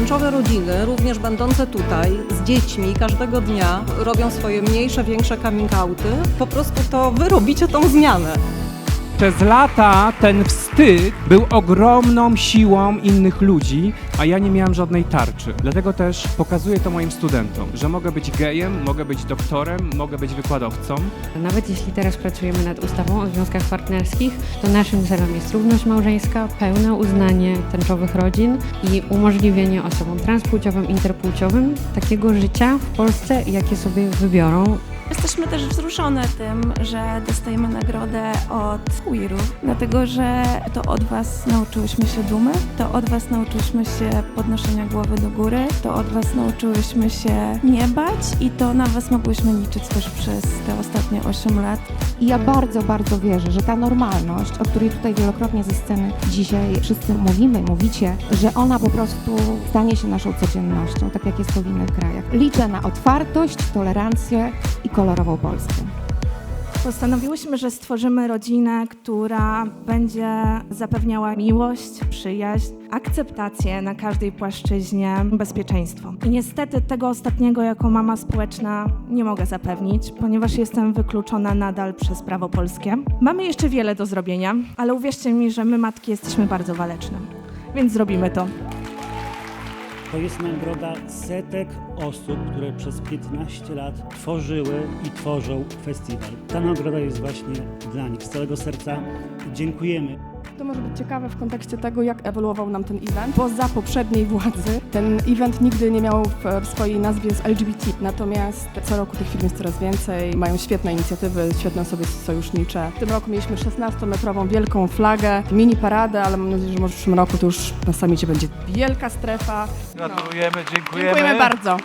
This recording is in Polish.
tęczowe rodziny, również będące tutaj z dziećmi każdego dnia robią swoje mniejsze, większe coming outy. Po prostu to wy robicie tą zmianę. Przez lata ten wstyd był ogromną siłą innych ludzi, a ja nie miałem żadnej tarczy. Dlatego też pokazuję to moim studentom, że mogę być gejem, mogę być doktorem, mogę być wykładowcą. Nawet jeśli teraz pracujemy nad ustawą o związkach partnerskich, to naszym celem jest równość małżeńska, pełne uznanie tęczowych rodzin i umożliwienie osobom transpłciowym, interpłciowym takiego życia w Polsce, jakie sobie wybiorą. Jesteśmy też wzruszone tym, że dostajemy nagrodę od queerów, dlatego że to od Was nauczyłyśmy się dumy, to od Was nauczyłyśmy się podnoszenia głowy do góry, to od Was nauczyłyśmy się nie bać i to na Was mogłyśmy liczyć też przez te ostatnie 8 lat. I ja bardzo, bardzo wierzę, że ta normalność, o której tutaj wielokrotnie ze sceny dzisiaj wszyscy mówimy, mówicie, że ona po prostu stanie się naszą codziennością, tak jak jest to w innych krajach. Liczę na otwartość, tolerancję i kolorową Polskę. Postanowiłyśmy, że stworzymy rodzinę, która będzie zapewniała miłość, przyjaźń, akceptację na każdej płaszczyźnie, bezpieczeństwo. I niestety tego ostatniego jako mama społeczna nie mogę zapewnić, ponieważ jestem wykluczona nadal przez prawo polskie. Mamy jeszcze wiele do zrobienia, ale uwierzcie mi, że my matki jesteśmy bardzo waleczne. Więc zrobimy to. To jest nagroda setek osób, które przez 15 lat tworzyły i tworzą festiwal. Ta nagroda jest właśnie dla nich. Z całego serca dziękujemy. To może być ciekawe w kontekście tego, jak ewoluował nam ten event. Poza poprzedniej władzy ten event nigdy nie miał w, w swojej nazwie z LGBT. Natomiast co roku tych firm jest coraz więcej, mają świetne inicjatywy, świetne osoby sojusznicze. W tym roku mieliśmy 16-metrową wielką flagę, mini paradę, ale mam nadzieję, że może w przyszłym roku to już na samicie będzie wielka strefa. Gratulujemy, dziękujemy. Dziękujemy bardzo.